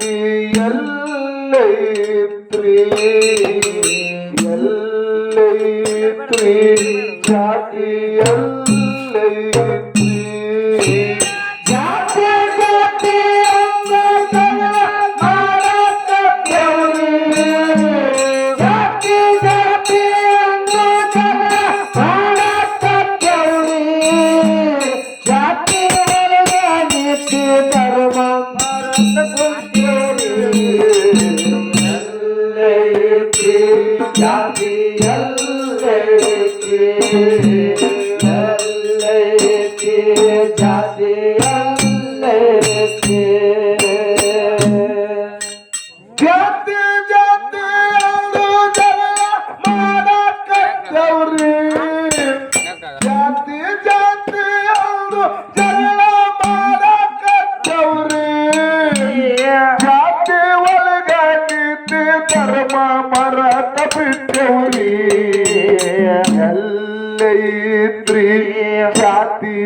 ಜಾತಿ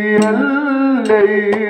ಜಾತಿ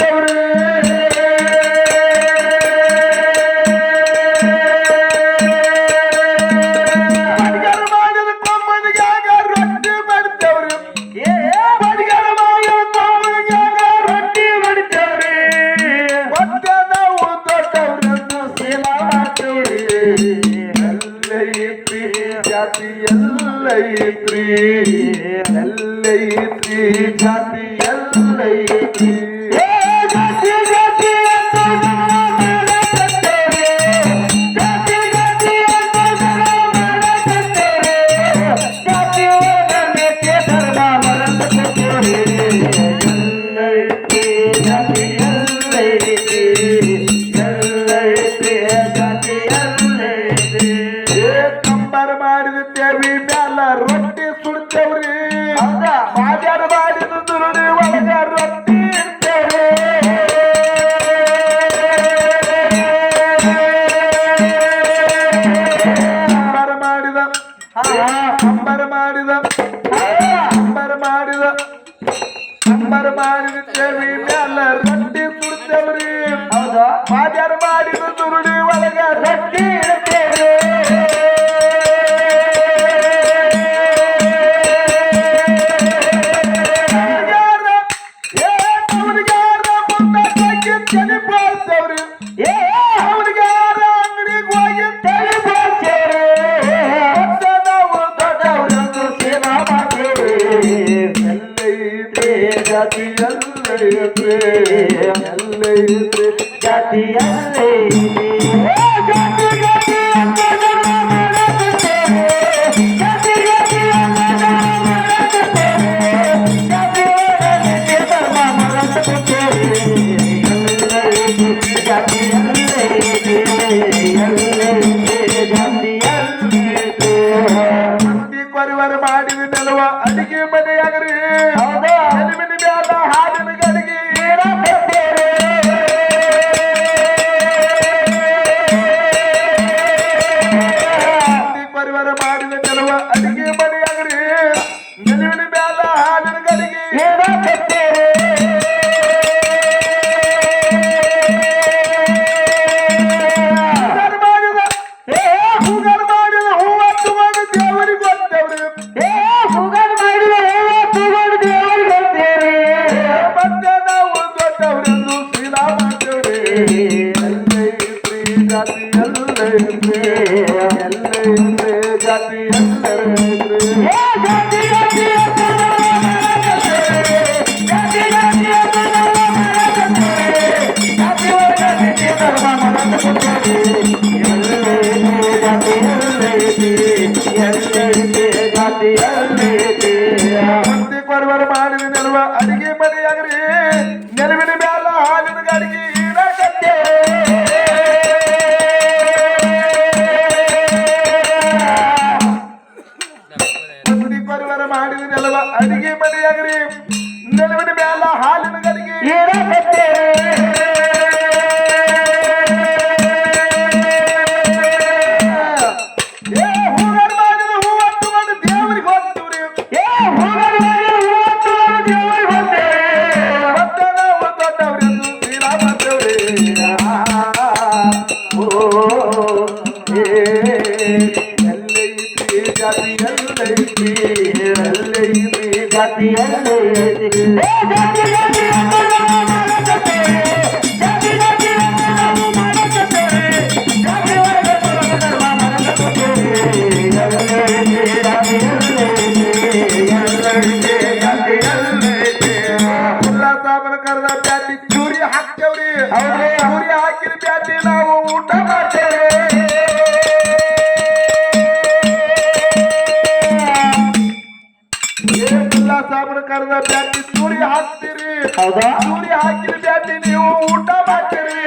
ಕೊಡ್ತೇವ್ರಿ Thank you. ದಾನ ಮಾಡಿದಿರಿ ಅಲ್ವ ಅಡಿಗೆ ಮನೆಯಾಗ್ರಿ. ನೆಲವಿನ ಮೇಲೆ ಹಾಲಿನ ಗಡಿಗೆ. ಜಗದಿಯಲ್ಲಿ ಹೌದಾ? ಸೂರ್ಯ ಹಾಕಿದ ಜಾತಿ ನೀವು ಊಟ ಮಾಡ್ತೀರಿ.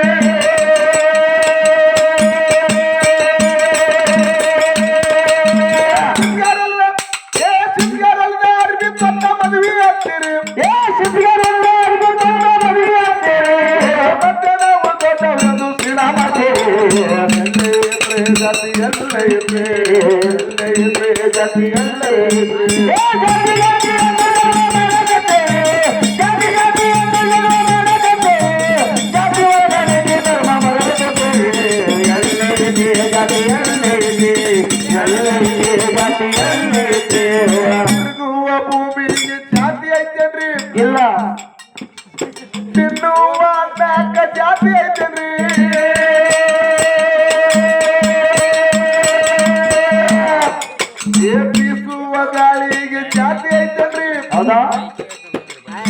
ಜಾತಿ ಎಲ್ಲ ಜಾತಿ ಎಲ್ಲ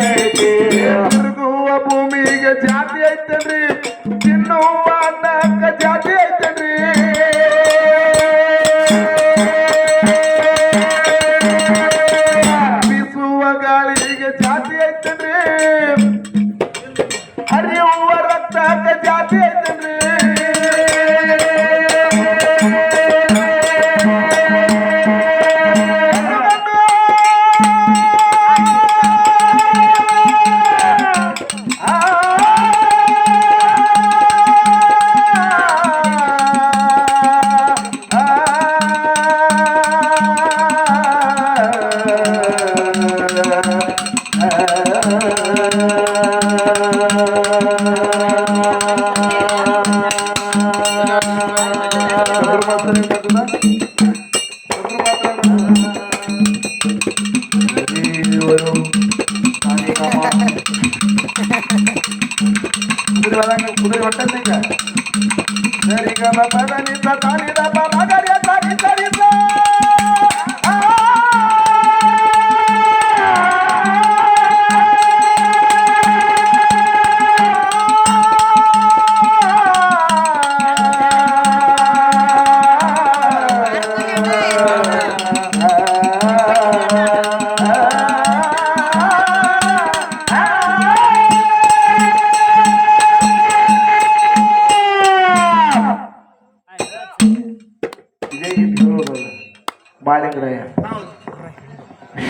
ಜಾತಿ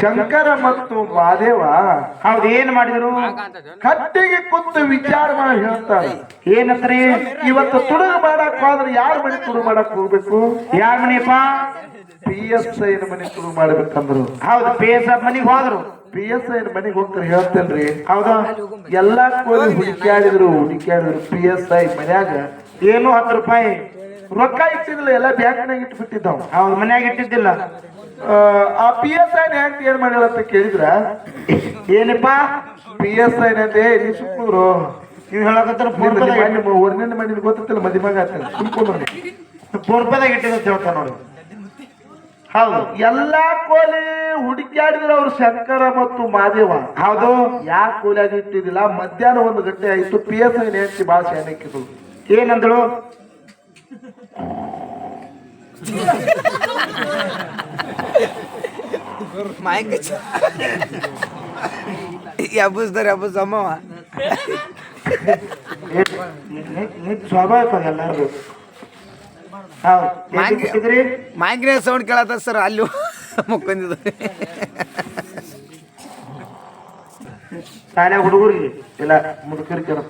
ಶಂಕರ ಮತ್ತು ಮಾದೇವ ಹೌದು ಏನ್ ಮಾಡಿದ್ರು? ಕಟ್ಟಿಗೆ ಕುಂತು ವಿಚಾರ ಮಾಡಿ ಹೇಳ್ತಾರೆ. ಏನಂತ್ರಿ ಇವತ್ತು ತುಡುಗು ಮಾಡಕ್ ಹೋದ್ರೆ ಯಾರ ಮನೆ ತುಡುಗು ಮಾಡಕ್ ಹೋಗ್ಬೇಕು? ಯಾರ ಮನೆಯಪ್ಪ? ಪಿ ಎಸ್ ಐನ ಮನೆ ತುಡುಗು ಮಾಡ್ಬೇಕಂದ್ರು. ಹೌದು ಪಿ ಎಸ್ ಐ ಮನೆಗೆ ಹೋದ್ರು. ಪಿ ಎಸ್ ಐನ ಮನೆಗೆ ಹೋಗ್ತಾರೆ ಹೇಳ್ತೇನ್ರಿ. ಹೌದಾ. ಎಲ್ಲಾ ಕೋಲಿ ಹುಡುಕಾಡಿದ್ರು ಹುಡುಕಾಡಿದ್ರು ಪಿ ಎಸ್ ಐ ಮನ್ಯಾಗ. ಏನು ಹತ್ತು ರೂಪಾಯಿ? ರೊಕ್ಕ ಇಟ್ಟಿದ್ದಿಲ್ಲ ಎಲ್ಲ ಬ್ಯಾಂಕ್ನಾಗ ಇಟ್ಟು ಬಿಟ್ಟಿದ್ದಾವ ಹೌದು ಮನ್ಯಾಗ ಇಟ್ಟಿದ್ದಿಲ್ಲ. ಆ ಪಿ ಎಸ್ ಐ ಹ್ಯಾಂಗ್ ಏನ್ ಮಾಡಿಲ್ಲ ಅಂತ ಕೇಳಿದ್ರ? ಏನಪ್ಪ? ಪಿ ಎಸ್ ಐ ನಂದೆ ಇಲ್ಲಿ ಸುಮ್ಮರು ನೀವು ಹೇಳಕತ್ತಾರ ಫೋನ್ ನಿಮ್ಮ ಊರಿನಿಂದ ಗೊತ್ತಿಲ್ಲ ಮದಿ ಮಗ ಆತ ಸುಮ್ಕೊಂಡ್ರಿ ಫೋನ್ ಪೇದಾಗ ಇಟ್ಟಿದ್ದು ಅಂತ ಹೇಳ್ತಾರ ನೋಡಿ. ಹೌದು. ಎಲ್ಲಾ ಕೋಲಿ ಹುಡುಕಾಡಿದ್ರೆ ಅವ್ರು ಶಂಕರ ಮತ್ತು ಮಾದೇವ. ಹೌದು. ಯಾ ಆಗಿ ಇಟ್ಟಿದ್ದಿಲ್ಲ ಮಧ್ಯಾಹ್ನ ಒಂದು ಗಂಟೆ ಆಯ್ತು ಪಿ ಎಸ್ ಐ ಹೆಂಡತಿ ಭಾಳ ಶಾನಕ್ಕಿದ್ರು ಏನಂದಳು? ಮಾಯಕ ಎಬ್ಬಸ್ತಾರೆ ಎಬ್ಬಸ್ ಅಮ್ಮವ ಸ್ವಾಭಾವಿಕ ಎಲ್ಲಾರ್ದು ಹೌದು ಮಾಂಗಿ- ಇದ್ರಿ ಮಾಯಂಕಿನ ಸೌಂಡ್ ಕೇಳತ್ತ ಸರ್ ಅಲ್ಲಿ ಮುಕ್ಕೊಂಡಿದ್ದು ಶಾಲೆ ಹುಡುಗರಿಗೆ. ಇಲ್ಲ ಮುದುಕರಿ ಕೆಲಸ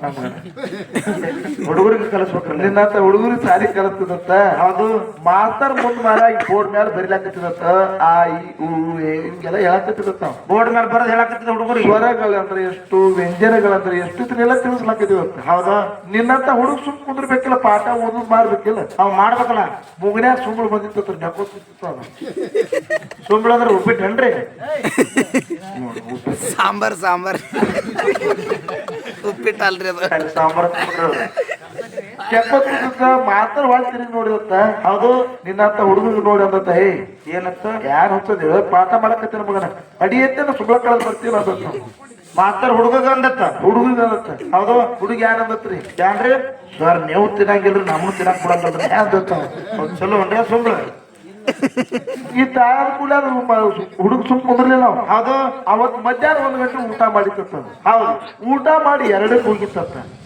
ಹುಡುಗರಿಗೆ ಕಲಿಸ್ಬೇಕಲ್ಲ ನಿನ್ನಂತ ಹುಡುಗರು ಸಾಲಿ ಕಲಿಸ್ತದತ್ತ ಅದು ಮಾಸ್ತರ್ ಮುಂದ್ ಮಾರ ಈ ಬೋರ್ಡ್ ಮೇಲೆ ಬರಿಲಾಕತ್ತಿದತ್ತ ಆ ಈ ಊ ಏ ಹಿಂಗೆಲ್ಲ ಹೇಳಕತ್ತಿದತ್ತ. ಬೋರ್ಡ್ ಮೇಲೆ ಬರೋದು ಹೇಳಕತ್ತಿದ ಹುಡುಗರಿಗೆ. ಸ್ವರಗಳಂದ್ರೆ ಎಷ್ಟು ವ್ಯಂಜನಗಳಂದ್ರೆ ಎಷ್ಟು ಇದನ್ನೆಲ್ಲ ತಿಳಿಸ್ಲಾಕತ್ತಿದತ್ತ ಹೌದಾ. ನಿನ್ನಂತ ಹುಡುಗ ಸುಮ್ ಕುಂದ್ರಬೇಕಿಲ್ಲ ಪಾಠ ಓದೋದ್ ಮಾಡ್ಬೇಕಿಲ್ಲ. ಅವ್ ಮಾಡ್ಬೇಕಲ್ಲ. ಮುಗಿನ್ಯಾಗ ಸುಮ್ಳು ಬಂದಿತ್ತ ನಕ್ಕೋತಿತ್ತು ಅದು ಅಂದ್ರೆ ಉಪ್ಪಿಟ್ಟೇನ್ರಿ ಸಾಂಬಾರ್ ಸಾಂಬಾರ್. ಉಪ್ಪಿಟ್ಟು ಅಲ್ರಿ ಅದು. ಸಾಂಬಾರ್ ಮಾತ್ರ ಹೊಳ್ತೀರಿ ನೋಡಿ ಅಂತ. ಹೌದು ನಿನ್ನಂತ ಹುಡುಗ ನೋಡಿ ಅಂತ ಹೇ ಏನತ್ತ ಯಾರು ಹಚ್ಚದ ಪಾಠ ಮಾಡಕತ್ತೀನಿ ಮಗನ. ಅಡಿಯತ್ತೆ ಸುಬ್ಳ ಕಳೆದ್ ಬರ್ತೀವಿ ಅಂತ ಮಾತ್ರ ಹುಡುಗ ಅಂದತ್ತ? ಹುಡುಗ ಅಂದತ್ತ ಹೌದು ಹುಡುಗ ಯಾನಂದತ್ರಿ ಯಾರ್ರಿ ಸರ್ ನೀವು ತಿನ್ನಂಗಿಲ್ರಿ ನಮ್ಮನ್ನು ತಿನ್ನಕ್ ಕೊಡಲ್ಲ ಅಂದ್ರೆ ಚಲೋ ಅಂದ್ರೆ ಸುಂಬಳ ಈ ತಾಯಾದ ಕೂಡ ಹುಡುಗ ಸುಮ್ ಕುಂದ್ರಲಿಲ್ಲ ನಾವು ಹೌದು ಅವತ್ ಮಧ್ಯಾಹ್ನ ಒಂದ್ ಗಂಟೆ ಊಟ ಮಾಡಿತ್ತ ಹೌದು. ಊಟ ಮಾಡಿ ಎರಡಕ್ಕೆ ಹೋಗಿತ್ತ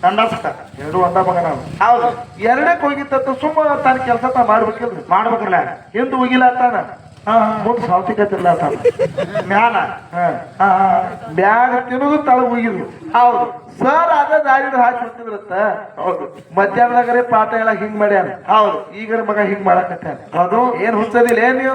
ದಂಡಾಸಕ. ಎರಡು ಒಂದ ಮಗನ ನಾವು ಹೌದು. ಎರಡಕ್ಕೆ ಹೋಗಿತ್ತ ಸುಮ್ಮ ತಾನು ಕೆಲಸ ಮಾಡ್ಬೇಕಿಲ್ರಿ. ಮಾಡ್ಬೇಕಲ್ಲ ಹಿಂದ್ ಹೋಗಿಲ್ಲ ತಾನ ಮುಂದ್ ಸಾವತಿಕತ್ತಿರ್ಲ ತಾನ ಮ್ಯಾಲ ಬ್ಯಾಗ ತಿನ್ನೋದು ತಳ ಹೋಗಿದ್ರು ಹೌದು. ಸರ್ ಅದ ದಾರಿ ಹಾಕಿ ಬಿಡ್ತಿದ್ರತ್ತ ಹೌದು. ಮಧ್ಯಾಹ್ನದಾಗರೆ ಪಾಠ ಎಲ್ಲ ಹಿಂಗ್ ಮಾಡ್ಯಾನ. ಹೌದು. ಈಗ ಮಗ ಹಿಂಗ್ ಮಾಡಕತ್ತಾನ ಅದು ಏನ್ ಹುಚ್ಚದಿಲ್ಲ ಏನ್ ನೀವ್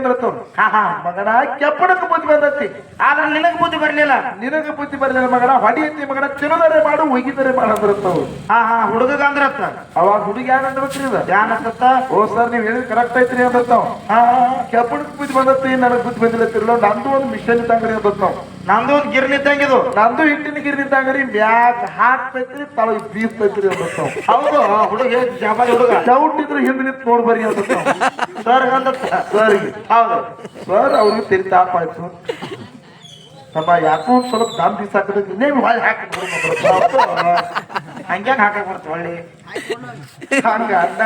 ಹಾ ಮಗನ ಕೆಪ್ಪಡಕ್ಕೆ ಬುದ್ಧಿ ಬಂದತಿ. ಆದ್ರೆ ನಿನಗ ಬುದ್ಧಿ ಬರ್ಲಿಲ್ಲ. ನಿನಗ ಬುದ್ಧಿ ಬರ್ಲಿಲ್ಲ ಮಗನ. ಹೊಡಿಯತ್ತಿ ಮಗನ. ತಿನ್ನದರೆ ಮಾಡು ಹುಗಿದರೆ ಮಾಡಂದ್ರ ಅಂದ್ರತ್ತವು ಹಾ ಹಾ. ಹುಡುಗ ಅಂದ್ರತ್ತ. ಅವಾಗ ಹುಡುಗಿ ಏನಂದ್ರತ್ರಿ ಇದ? ಯಾನತ್ತ ಓ ಸರ್ ನೀವ್ ಹೇಳಿದ್ ಕರೆಕ್ಟ್ ಐತ್ರಿ ಅಂದತ್ತಾವ್ ಹಾ. ಕೆಪ್ಪಡಕ್ಕೆ ಬುದ್ಧಿ ಬಂದತಿ ನನಗೆ ಬುದ್ಧಿ ಬಂದಿಲ್ಲ ನಂದು ಒಂದು ಮಿಷನ್ ಇದ್ದಂಗ್ರಿ ನಾವು. ನಂದು ಒಂದು ಗಿರ್ನಿ ಇದ್ದಂಗಿದು ನಂದು ಹಿಟ್ಟಿನ ಗಿರ್ನಿ ಇದ್ದಂಗ್ರಿ ಮ್ಯಾಗ್ ಹಾಕ್ತೈತ್ರಿ ತಳ ಬೀಸ್ತೈತ್ರಿ ಅಂದತ್ತಾವ್ ಹೌದು ಹುಡುಗ ಹುಡುಗ? ಡೌಟ್ ಇದ್ರೆ ಹಿಂದೆ ನಿಂತು ನೋಡ್ ಬರ್ರಿ ಅಂದತ್ತಾವ್ ಸರ್ ಸರ್ ಹೌದು. ಸರ್ ಅವ್ರಿಗೆ ತೆರಿ ತಾಪ ಸ್ವಲ್ಪ ಯಾಕೋ ಸ್ವಲ್ಪ ದಮ್ ಬೀಸಾಕಿದ್ರೆ ಇನ್ನೇನು ಹೊಳೆ ಹಾಕಿಬಿಡ್ಬೇಕು ಹಂಗೆ ಹಾಕಕ್ ಬರ್ತು ಹೊಳ್ಳಿ ಹಂಗ ಅಣ್ಣ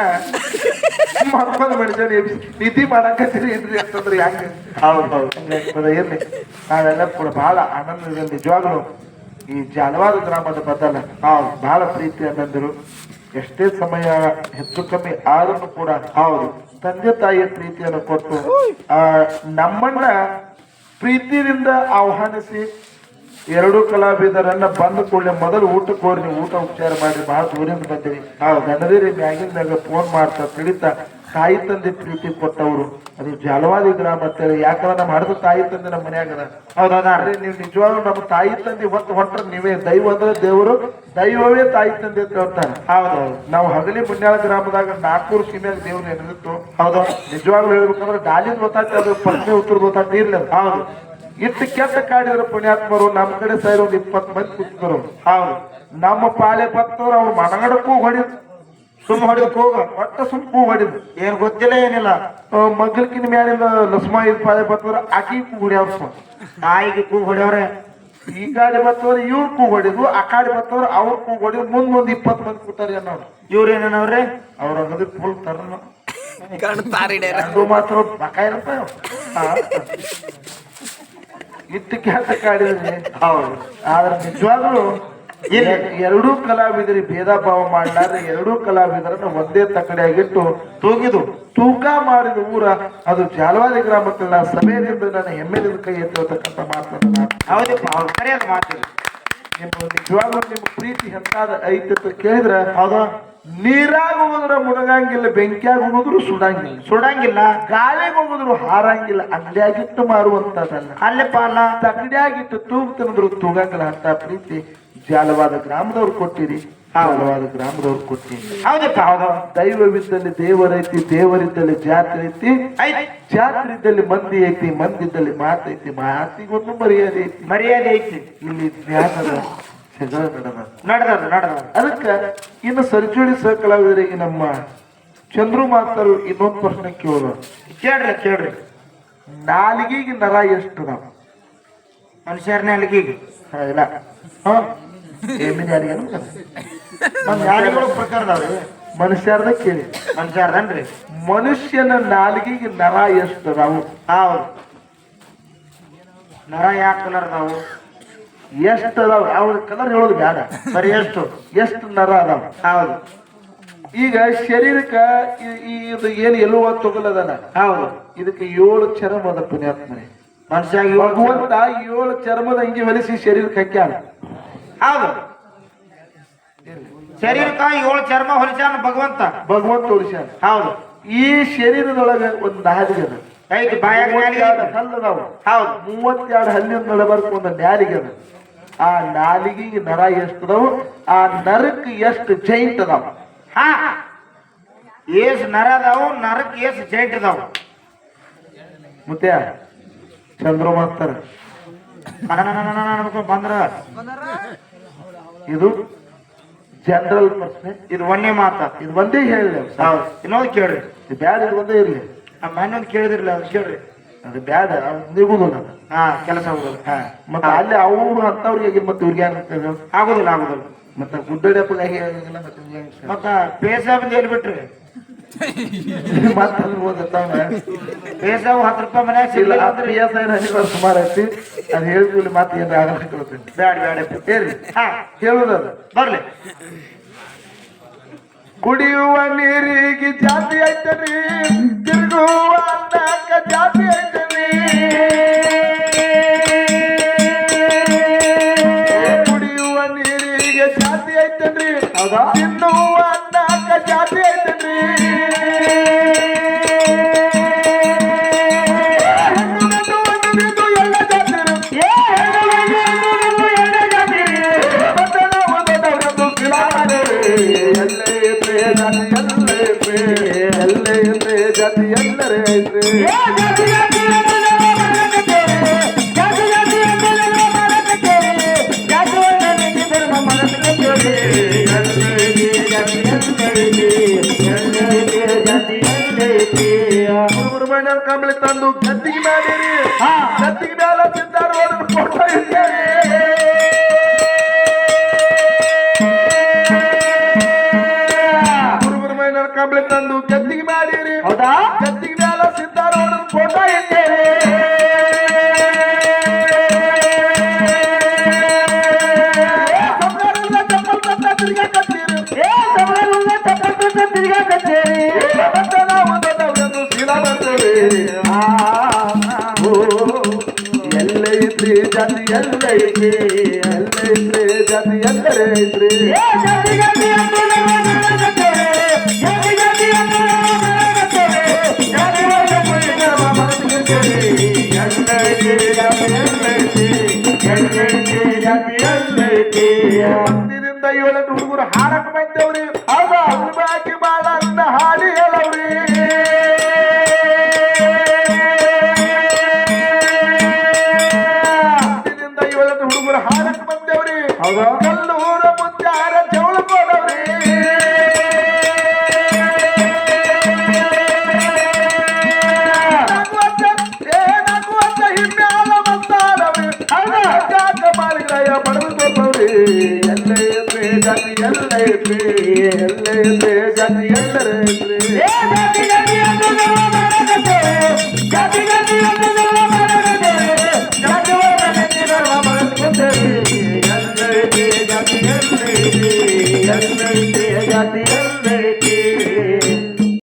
ಮರ್ಮದ ಮನುಷ್ಯನ ನಿಧಿ ಮಾಡಾಕತ್ತೀರಿ ಇದ್ರಿ ಅಂತಂದ್ರೆ ಯಾಕೆ ಹೌದು ಹೌದು ಇರ್ಲಿ. ನಾವೆಲ್ಲ ಕೂಡ ಬಹಳ ಆನಂದದ ನಿಜವಾಗ್ಲು ಈ ಜಾಲವಾದ ಗ್ರಾಮದ ಬದಲ ಹೌದು, ಬಹಳ ಪ್ರೀತಿ ಅಂತಂದ್ರು ಎಷ್ಟೇ ಸಮಯ ಹೆಚ್ಚು ಕಮ್ಮಿ ಆದ್ರೂ ಕೂಡ, ಹೌದು, ತಂದೆ ತಾಯಿಯ ಪ್ರೀತಿಯನ್ನು ಕೊಟ್ಟು, ಆ ನಮ್ಮನ್ನ ಪ್ರೀತಿಯಿಂದ ಆಹ್ವಾನಿಸಿ ಎರಡು ಕಲಾವಿದರನ್ನ ಬಂದ ಕೂಡಲೇ ಮೊದಲು ಊಟ ಕೋರಿ ಊಟ ಉಪಚಾರ ಮಾಡಿ ಬಹಳ ದೂರಿಂದ ಬಂದಿರಿ. ನಾವು ಗಣದಿರಿ ಮ್ಯಾಗಿನ ಫೋನ್ ಮಾಡ್ತಾ ತಿಳಿತಾ ತಾಯಿ ತಂದೆ ಪ್ರೀತಿ ಕೊಟ್ಟವರು. ಅದು ಜಾಲವಾದಿ ಗ್ರಾಮ ಅಂತೇಳಿ ಯಾಕಂದ್ರೆ ನಮ್ಮ ಹಡದ ತಾಯಿ ತಂದೆ ನಮ್ಮ ಮನೆಯಾಗದ ಹೌದಾದ್ರೆ ನೀವು ನಿಜವಾಗ್ಲೂ ನಮ್ಮ ತಾಯಿ ತಂದೆ ಹೊತ್ತು ಹೊಂಟ್ರೆ ನೀವೇ ದೈವ ಅಂದ್ರೆ ದೇವರು ದೈವವೇ ತಾಯಿ ತಂದೆ ಅಂತ ಹೇಳ್ತಾರೆ. ಹೌದೌದು. ನಾವು ಹಗಲಿ ಮುನ್ಯಾಳ ಗ್ರಾಮದಾಗ ನಾಲ್ಕೂರು ಸೀಮೆಯಾಗ ದೇವ್ರು ಏನಿತ್ತು ಹೌದು ನಿಜವಾಗ್ಲೂ ಹೇಳ್ಬೇಕಂದ್ರೆ ಗಾಲಿನ ಗೊತ್ತಾಗ್ತದೆ ಅದು ಪ್ರಶ್ನೆ ಉತ್ತರ ಗೊತ್ತಾಗ್ತದೆ ಇರ್ಲಿ ಹೌದು. ಇಟ್ಟು ಕೆಟ್ಟ ಕಾಡಿದ್ರು ಪುಣ್ಯಾತ್ಮರು ನಮ್ಮ ಕಡೆ ಸೇರೋದು ಇಪ್ಪತ್ತು ಮಂದಿ ಕುತ್ಕರು. ಹೌದು. ನಮ್ಮ ಪಾಲೆ ಬತ್ತವ್ರು ಅವ್ರು ಮನಗಡಕ್ಕೂ ಹೊಡಿ ಸುಮ್ ಹೊಡಿಯೋಕ್ ಹೋಗ ಒಟ್ಟ ಸುಮ್ ಹೂ ಹೊಡಿದ್. ಏನ್ ಗೊತ್ತಿಲ್ಲ ಏನಿಲ್ಲ. ಮಗ್ಲಕಿನ ಮ್ಯಾಲಿಂದ ಲಸ್ಮ ಇದ್ ಪಾಳೆ ಬತ್ತವ್ರ ಆಕಿ ಕೂ ಹೊಡ್ಯಾವ್ರ ಸುಮ್. ತಾಯಿಗೆ ಕೂ ಹೊಡ್ಯಾವ್ರೆ. ಈ ಗಾಡಿ ಬತ್ತವ್ರ ಇವ್ರ ಕೂ ಹೊಡಿದ್ರು ಆ ಕಾಡಿ ಬತ್ತವ್ರ ಅವ್ರ ಕೂ ಹೊಡಿದ್ರು ಮುಂದ್ ಮುಂದ್ ಇಪ್ಪತ್ ಮಂದಿ ಕೂತಾರೆ ಅನ್ನೋರು. ಇವ್ರ ಏನೇನವ್ರೆ ಅವ್ರ ಹಂಗದ ಫುಲ್ ತರ ಮಾತ್ರ ಬಕಾಯಿರಪ್ಪ ಇತ್ತು ಕೆಲಸ ಕಾಡಿದ್ರೆ. ಹೌದು. ಆದ್ರೆ ನಿಜವಾಗ್ಲು ಎರಡೂ ಕಲಾವಿದರಿ ಭೇದ ಭಾವ ಮಾಡಲಾರ ಎರಡೂ ಕಲಾವಿದರನ್ನು ಒಂದೇ ತಕ್ಕಡಿಯಾಗಿಟ್ಟು ತೂಗಿದು ತೂಕ ಮಾಡಿದ ಊರ ಅದು ಜಾಲವಾದಿ ಗ್ರಾಮಕ್ಕೆಲ್ಲ ಸಭೆಯಿಂದ ನನ್ನ ಹೆಮ್ಮೆಯಿಂದ ಕೈ ಎತ್ತಿರತಕ್ಕಂಥ ಮಾತನ್ನ ಮಾತು. ನಿಮ್ಮ ಪ್ರೀತಿ ಎಂತಾದ ಐತಿ ಅಂತ ಕೇಳಿದ್ರೆ ಹೌದಾ. ನೀರಾಗ ಹೋಗುದ್ರ ಮುಣಗಂಗಿಲ್ಲ ಬೆಂಕಿಯಾಗ ಹೋಗುದ್ರು ಸುಡಂಗಿಲ್ಲ. ಸುಡಂಗಿಲ್ಲ. ಗಾಳಿಗೆ ಹೋಗುದ್ರು ಹಾರಂಗಿಲ್ಲ ಅಂಗಡಿಯಾಗಿಟ್ಟು ಮಾರುವಂತದಲ್ಲ ಅಲ್ಲಪ್ಪ ಅಲ್ಲ. ತೂಗು ತೂಗ್ತನಂದ್ರು ತೂಗಂಗಿಲ್ಲ ಅಂತ ಪ್ರೀತಿ ಜಾಲವಾದ ಗ್ರಾಮದವ್ರು ಕೊಟ್ಟಿರಿ. ಜಾಲವಾದ ಗ್ರಾಮದವ್ರು ಕೊಟ್ಟಿರಿ. ಹೌದಪ್ಪ ಹೌದು. ದೈವವಿದ್ದಲ್ಲಿ ದೇವರೈತಿ ದೇವರಿದ್ದಲ್ಲಿ ಜಾತ್ರೆ ಐತಿ. ಜಾತ್ರೆ ಇದ್ದಲ್ಲಿ ಮಂದಿ ಐತಿ ಮಂದಿದ್ದಲ್ಲಿ ಮಾತೈತಿ. ಮಾತಿಗೊಂದು ಮರ್ಯಾದೆ ಐತಿ. ಮರ್ಯಾದೆ ಐತಿ. ಇಲ್ಲಿ ಜ್ಞಾನದ ಅದಕ್ಕ ಅದಕ್ಕೆ ಇನ್ನು ಸರ್ಜೋಡಿ ಸಹಕಲಾವಿದರಿಗೆ ನಮ್ಮ ಚಂದ್ರು ಮಾತರು ಇನ್ನೊಂದು ಪ್ರಶ್ನೆ ಕೇಳ ಕೇಳ್ರಿ ಕೇಳ್ರಿ. ನಾಲಿಗೆಗೆ ನರ ಎಷ್ಟು ನಾವು ಮನುಷ್ಯರ ನಾಲಿಗೆಗೆ. ಇಲ್ಲ. ಹಾ. ಜಮೀನ್ ಮನುಷ್ಯರ್ದ ಕೇಳಿ. ಮನುಷ್ಯರ್ದನ್ರಿ ಮನುಷ್ಯನ ನಾಲ್ಗಿಗೆ ನರ ಎಷ್ಟು ಅದಾವು? ಹೌದು. ನರ ಯಾಕ ಕಲರ್ ಅದಾವು? ಎಷ್ಟು ಅದಾವ? ಅವ್ರ ಕಲರ್ ಹೇಳೋದು ಬೇಡ. ಬರೀ ಎಷ್ಟು? ಎಷ್ಟು ನರ ಅದಾವ? ಹೌದು. ಈಗ ಶರೀರಕ್ಕ ಇದು ಏನು ಎಲುವ ತೊಗಲದನ ಹೌದು. ಇದಕ್ಕೆ ಏಳು ಚರ್ಮ ಅದಪ್ಪ ಪುಣ್ಯಾತ್ಮನೆ ಮನುಷ್ಯ ಭಗವಂತ ಏಳು ಚರ್ಮದ ಅಂಗಿ ಹೊಲಿಸಿ ಶರೀರಕ್ಕೆ ಹಾಕ್ಯಾಳ ಹೌದು. ಶರೀರಕ್ಕ ಏಳು ಚರ್ಮ ಹೊಲಿಸ್ಯಾನ ಭಗವಂತ. ಭಗವಂತ ಹೊಲಿಸ್ಯಾನ ಹೌದು. ಈ ಶರೀರದೊಳಗೆ ಒಂದು ನಾಲಿಗೆ ಅದ. ಐದು ಬಾಯಾಗ ನಾಲಿಗೆ ಹಲ್ಲದಾವು ಹೌದು. ಮೂವತ್ತೆರಡು ಹಲ್ಲಿನ ನಡಬರ್ಕ ಒಂದು ನಾಲಿಗೆ ಅದ. ಆ ನಾಲಿಗೆಗೆ ನರ ಎಷ್ಟು ಎಷ್ಟದವು ಆ ನರಕ್ಕೆ ಎಷ್ಟು ಜೈಂಟ್ ಅದಾವ? ಹಾ. ಏಸ್ ನರ ಅದಾವು ನರಕ್ ಏಸ್ ಜೈಂಟ್ ಅದಾವು. ಮತ್ತೆ ಚಂದ್ರ ಮಾಸ್ತರ. ಬಂದ್ರ ಇದು ಜನರಲ್ ಪ್ರಶ್ನೆ ಇದು ಒಂದೇ ಮಾತ. ಇದು ಒಂದೇ ಹೇಳಿ ಇನ್ನೊಂದು ಕೇಳ್ರಿ. ಇದು ಬ್ಯಾಡ ಇದು ಒಂದೇ ಇರ್ಲಿ. ಆ ಮನ್ನೊಂದು ಅದು ಕೇಳ್ರಿ. ಅದು ಬ್ಯಾಡ ನಿಗುದಿಲ್ಲ ಹಾ ಕೆಲಸ ಆಗುದಿಲ್ಲ. ಮತ್ತೆ ಅಲ್ಲಿ ಅವ್ರು ಹತ್ತವ್ರಿಗೆ ಮತ್ತೆ ಇವ್ರಿಗೆ ಆಗುದಿಲ್ಲ ಆಗುದಿಲ್ಲ. ಮತ್ತೆ ಗುಡ್ಡ ಮತ್ತೆ ಪೇಸಾಬ್ ಎಲ್ಲಿ ಬಿಟ್ರಿ? ಹತ್ತು ರೂಪಾಯಿ ಮನ್ಯಾಗ ಇಲ್ಲ ಸಿಗ್ಲಿಲ್ಲ ಅಂದ್ರೆ ಎಸ್ ಸುಮಾರು ಐತಿ. ಅದು ಹೇಳಿದ್ವಿ ಮತ್ತೆ ಏನಾರ ಆಗಲ್ಲ ಕೇಳ್ತೀನಿ. ಬ್ಯಾಡ ಬ್ಯಾಡ ಹೇಳಿ. ಹಾ ಬರ್ಲಿ. ಕುಡಿಯುವ ನೀರಿಗೆ ಜಾತಿ ಐತರಿ ತಿರುಗುವ ಜಾತಿ ಐತರಿ. Ei, Valeu!